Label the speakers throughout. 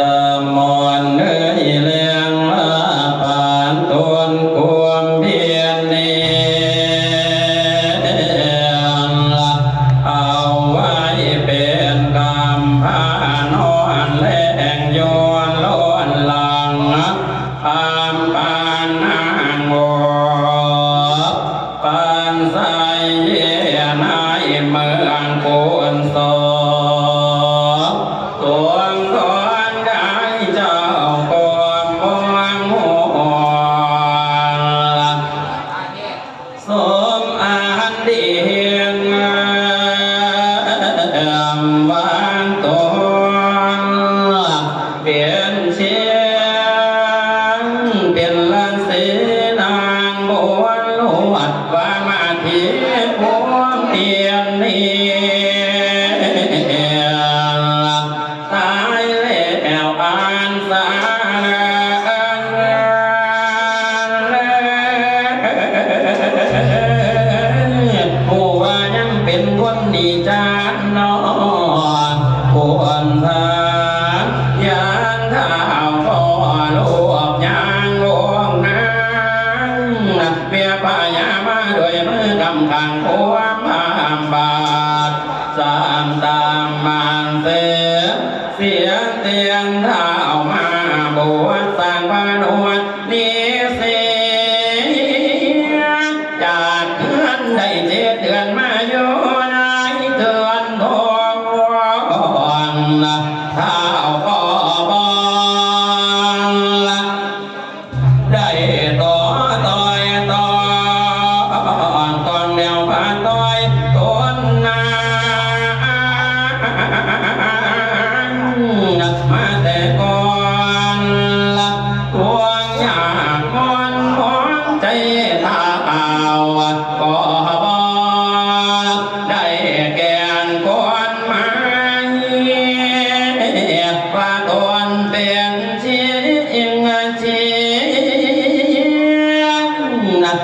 Speaker 1: ม อกำขังผัว นัก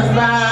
Speaker 1: เ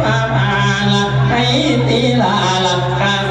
Speaker 1: ปาลาให้ตีลาลักา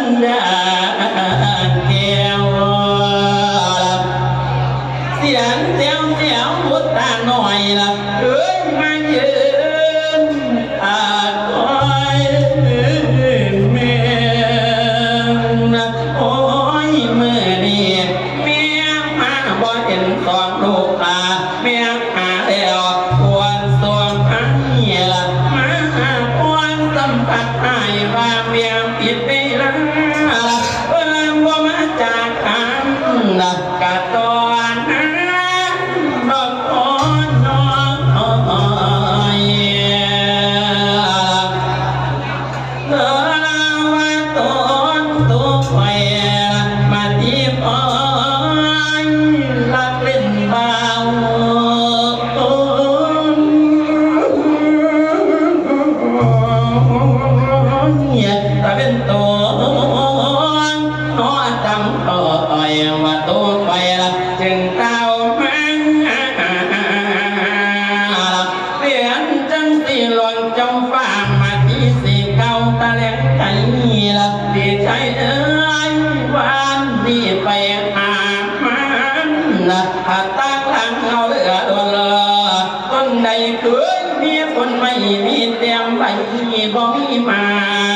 Speaker 1: นดา นะหากตั้งทางเอาเออดวงเลอต้นใดเคยมีคนไม่มีเตรียมไปบ่มีมา